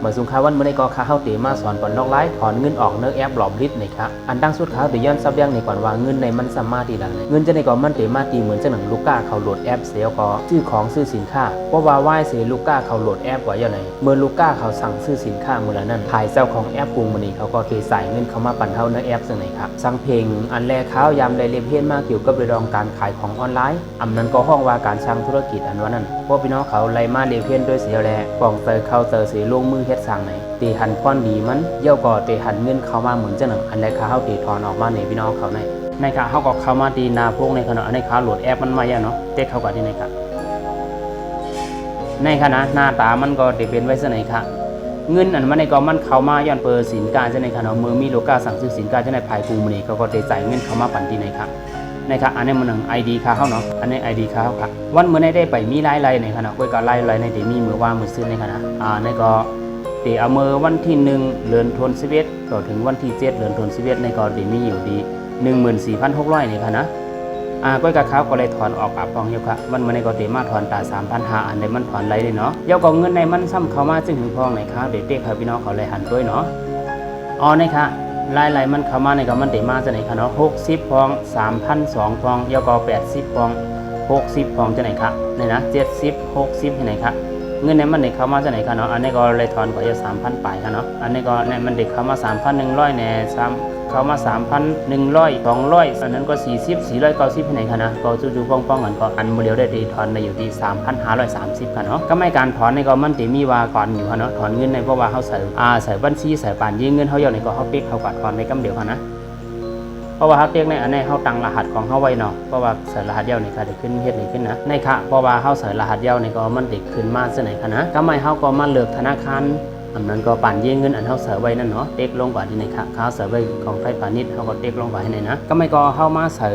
เมื่อสุงค้าวันเมื่อในก็ค้าเฮาเตมาสอนก่อนลอกไลฟ์ถอนเงินออกเนื้อแอปหลอมลิดในค่ะอันตั้งสุดเขาเดี๋ยวย้อนซับยังในก่อนว่าเงินในมันสามมารถตีดังเงินจะในก่อนมันเตมาตีเหมือนจะหนังลูกก้าเขาโหลดแอปเสียก็ซื้อของซื้อสินค้าเพราะว่าไหว้เสียลูกก้าเขาโหลดแอปไว้ยังไงเมื่อลูกก้าเขาสั่งซื้อสินค้ามูลนั้นถ่ายเจ้าของแอปปรุงมันนี้เขาก็เทใส่เงินเข้ามาปั่นเท่าเนื้อแอปซึ่งไหนครับสั่งเพลงอันแรกเขาวยามรายละเอียดมากเกี่ยวกับเรื่องการขายของออนไลน์อำนั้นก็ห้องว่าการสร้างธุรกิจอันว่านั้นพวกพี่น้องเขาไล่มาเรียเพียนด้วยเสียแลปองเตอเขาเตอเสียลงมือเฮ็ดสร้างไหนตีหันพอนดีมันเย่าก็เตหันเงินเข้ามาเหมือนจังหนังอันแรกเขาเฮาตีถอนออกมาในพี่น้องเขาในในค่ะเขาก็เข้ามาตีนาพวกในขณะในขาโหลดแอปมันมาอย่างเนาะเต็กเข้ากับที่ในค่ะในขณะหน้าตามันก็จะเป็นไว้ซะไหนค่ะเงินอันมันในก็มันเข้ามาย้อนเปิดสินการจะในขณะมือมีโลกาสั่งซื้อสินการจะในภายกูมันนี่เขาก็ได้จ่ายเงินเข้ามาปั่นที่ในค่ะในค่ะอันนี้มันหนึ่งไอดีค่าเขาเนาะอันนี้ไอดีค่าเขาค่ะวันเมื่อในได้ไปมีไล่ไล่ในขณะก้อยก็ไล่ไล่ในเดมีมือว่ามือซื้อในขณะอ่าในก็ ตเอามือวันที่หนึ่งเดือนธันวาคมต่อถึงวันที่เจ็ดเดือนธันวาคมในก็เดมีอยู่ดีหนึ่งหมื่นสี่พันหกร้อยในขณะนะอ่าก้อยกะขาวก็เลยถอนออกปากปองเยอะค่ะมันมันในก็เตมาถอนตาสามพันหาอันในมันถอนไรเลยเนาะเยาก็เงินในมันซ้ำเข้ามาจึงถึงพองในค่ะเด็กเด็กค่ะพี่น้องเขาเลยหันด้วยเนาะอ๋อในค่ะลายลายมันเข้ามาในก็มันเตมาจะไหนค่ะเนาะหกสิบพองสามพันสองพองเยาก็แปดสิบพองหกสิบพองจะไหนคะเนี่ยนะเจ็ดสิบหกสิบที่ไหนคะ เงินในมันเด็กเข้ามาจะไหนคะเนาะอันนี้ก็เลยถอนก็จะสามพันปายค่ะเนาะอันนี้ก็ในมันเด็กเข้ามาสามพันหนึ่งร้อยแน่สามเขามา3,100 200อันนั้นก็40 490ที่ร้อยเก้าสิบไหนคะนะก็จู่ๆป้องๆกันก็อันโมเดลได้ดีถอนในอยู่ที่3,530ค่ะเนาะก็ไม่การถอนในก็มันติมีว่าก่อนอยู่ค่ะเนาะถอนเงินในเพราะว่าเขาใส่อ่าใส่บัญชีใส่ปานยิงเงินเขาเยอะในก็เขาปิกเขากัดถอนในกำเดียวค่ะนะ เพราะว่าเขาเรียกในอันในเขาตั้งรหัสของเขาไว้เนาะเพราะว่าเส่รหัสเดียวนค่ะได้ขึ้นเฮ็ดในขึ้นนะในค่ะเพราะว่าเขาเส่รหัสเดียวในก็มันเด็กขึ้นมาเสนอค่ะนะก็ไม่เขาก็มาเลือกธนาคาร อันนั้นก็ปั่นเยี่ยงเงินอันเท่าเสือไว้นั่นเนาะเต็กลงกว่าที่ไหนค่ะข้าวเสือไว้ของไฟพาณิชย์เขาก็เต็กลงกว่าให้ไหนนะก็ไม่ก็เข้ามาใส่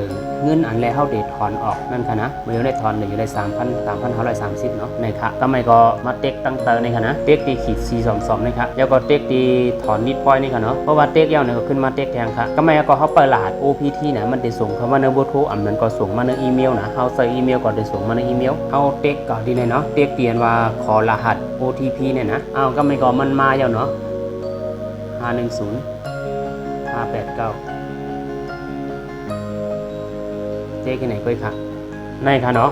เงินอันแรกเข้าเดทถอนออกนั่นค่ะนะไม่ได้ถอนเลยอยู่ได้สามพันสามพันห้าร้อยสามสิบเนาะในค่ะก็ไม่ก็มาเต็กตั้งเตอร์ในค่ะนะเต็กตีขีดสี่สองสองในค่ะแล้วก็เต็กตีถอนนิดปอยนี่ค่ะเนาะเพราะว่าเต็กยาวเนี่ยก็ขึ้นมาเต็กแทงค่ะก็ไม่ก็เขาเปิดรหัส OPT นะมันได้ส่งเข้ามาในบอร์โทรอันนั้นก็ส่งมาในอีเมลนะเขาใส่อีเมลก็ได้ส่งมาในอีเมลเขาเต็กก่อนดีเลยเนาะเต็กเตียนว่าขอรหัส OTP เนี่ยนะอ้าก็ไม่ก็มัมันมาแล้วเนาะห้าหนึ่งศูนย์ห้าแปดเก้าเจ๊กี่ไหนก้อยค่ะในค่ะเนาะ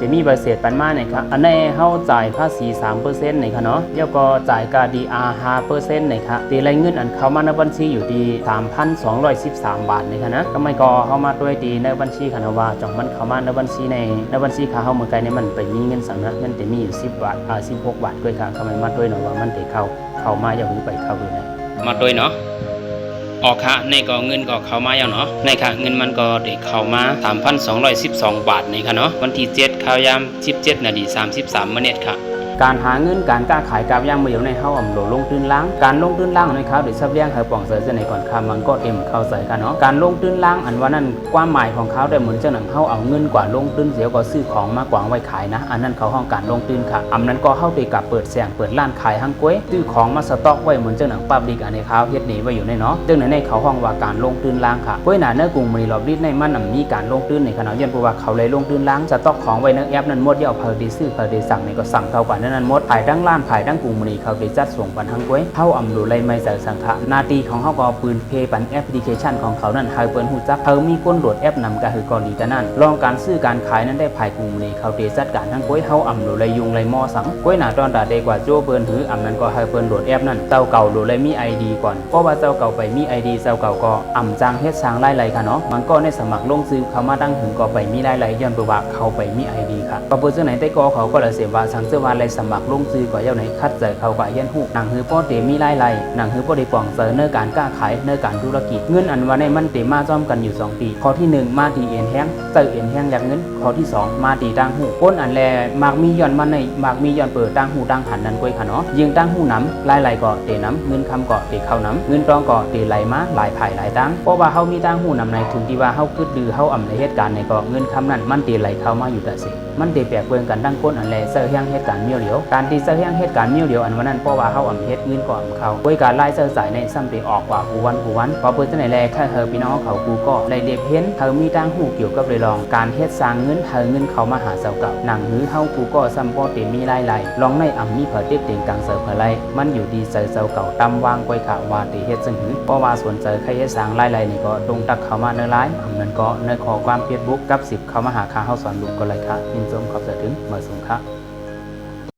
จะมีใบเสร็จปันมาหน่อยครับอันในเฮาจ่ายภาษี3%ไหนค่ะเนาะแล้วก็จ่ายกาดีอา5%ไหนค่ะตีรายเงินอันเข้ามาในบัญชีอยู่ดี3,213 บาทไหนค่ะนะก็ไม่ก็เข้ามาด้วยดีในบัญชีค่ะนะว่าจังมันเข้ามาในบัญชีในในบัญชีค่ะเฮาเมื่อไกลเนี่ยมันไปมีเงินสังนะมันจะมีอยู่10บาทอ่า16 บาทด้วยค่ะก็ไมมาด้วยเนาะว่ามันจะเข้าเข้ามาอย่างนี้ไปเข้าเลยนะมาด้วยเนาะ ออกค่ะในก็เงินก็เข้ามาแล้วเนาะในค่ะเงินมันก็ได้เข้ามา 3,212 บาทในค่ะเนาะวันที่7ข้าวยาม17นาที33มินิค่ะ การหาเงินการกล้าขายกาบย่างมาอยู่ในเฮาอ่ำโหลลงตื้นล้างการลงตื้นล้างในเขาเดี๋ยวซับเลี้ยงเขาป่องเสือเสนก่อนคำมันก็เต็มเข้าใส่กันเนาะการลงตื้นล้างอันว่านั่นความหมายของเขาได้เหมือนเจ้าหนังเขาเอาเงินกว่าลงตื้นเสียก็ซื้อของมากกว่าไว้ขายนะ อันนั้นเขาห้องการลงตื้นค่ะอันนั้นก็เข้าไปกับเปิดแสงเปิดร้านขายห้างกล้วยซื้อของมาสต็อกไว้เหมือนเจ้าหนังปับลิกอันในเขาเฮ็ดหนีไว้อยู่ในเนาะจึงในเขาห้องว่าการลงตื้นล้างค่ะกล้วยหนาเนื้อกรุงมีรอบลิดในมันน่ะมีการลงตื้นในขณะยันเพราะว่าเขาเลยลงตื้นล้างสต็อกของไว้ในแอปนั้นหมดเดียวเพอดีซื้อเพอดีสั่งในก็สั่งเท่ากันนั้นนั้นหมดขายดังร้านขายดังกรุงมณีเขาได้จัดส่งปันทางกล้วยเท่าอำดูไลไม่ใส่สังฆะนาทีของเขาก็ปืนเพปันแอปพลิเคชันของเขานั้นให้เปิ้นหูจักเขามีคนโหลดแอปนำก็คือกรณีแต่นั้นลองการซื้อการขายนั้นได้ภายกรุงมณีเขาได้จัดการทั้งกล้วยเฮาอำดูไลยุงไลมอสังกล้วยหนาตอนตาเดกว่าโจเปิ้นหืออำนั้นก็ให้เปิ้นโหลดแอปนั้นเจ้าเก่าโหลดไลมี ID ก่อนเพราะว่าเจ้าเก่าไปมี ID เจ้าเก่าก็อำจางเฮ็ดสร้างไล่ไล่ค่ะเนาะมันก็ในสมัครลงซื้อเขามาดังถึงก็ไปมีไล่ไล่ย้อนไปว่าเขาไปมี ID ค่ะพอเปิ้นซื้อไหนได้ก็เขาก็เลยเสียว่าสังเสื้อว่าไล่มัครลงซื้อก็เย้าไหนคัดเจอเขาก็ยันฮู้หนังหือป้อเตมีไล่ไล่หนังหือป้อได้ป่องเสอเนื้อการกล้าขายเนื้อการธุรกิจเงินอันว่าในมันเตมาจ้อมกันอยู่ 2 ปี ข้อที่ 1 มาตีเอ็นแห้งเจอเอ็นแห้งอยากเงิน ข้อที่ 2 มาตีตั้งหูก้นอันแลมากมีย้อนมันในมากมีย้อนเปิดตั้งหูตั้งหันนั่นก้อยค่ะเนาะยิงตั้งหูน้ำไล่ไล่ก็เตน้ำเงินคำก็เตเข้าน้ำเงินตองก็เตไหลมาหลายภายหลายตั้งเพราะว่าเฮามีตั้งหูน้ำในถึงที่ว่าเฮาคืดดื้อเฮาอำในเหตุการณ์ในก็เงินคำนั้นมันเตไหลเข้ามาอยู่แต่สิ มันได้แปลกเบิ่งกันดังก้นอันแลเซอร์เฮียงเหตุการณ์เมียวเหลียวการที่เซอร์เฮียงเหตุการณ์เมียวเหลียวอันวันนั้นเพราะว่าเฮาอำเฮ็ดเงินก่อนเขาโดยการไล่เซอร์สายในซ้ำได้ออกกว่าผู้วันผู้วันพอเปิดจังไหนแลถ้าเฮอพี่น้องเขากูก็ได้เดบเห็นเฮอมีทางหูเกี่ยวกับเลยลองการเฮ็ดสร้างเงินเฮอเงินเขามาหาเสาเก่าหนังหื้อเฮากูก็ซ้ำบ่เต็มมีหลายไหลลองในอ่ำมีเผอเต็กเต็งกลางเสือเผอไหลมันอยู่ดีเสือเสาเก่าตำวางก้อยขาวาติเฮ็ดซึ่งหื้อเพราะว่าส่วนเสือใครเฮ็ดสร้างหลายๆนี่ก็ตรงตักเขามาเนื้อร้ายเงินก็เนื้อขอความเฟซบุ๊กกับ10เขามาหาค่าเฮาสอนลูกก็เลยค่ะยินชมขอบเสอถึงมาสุงค่ะ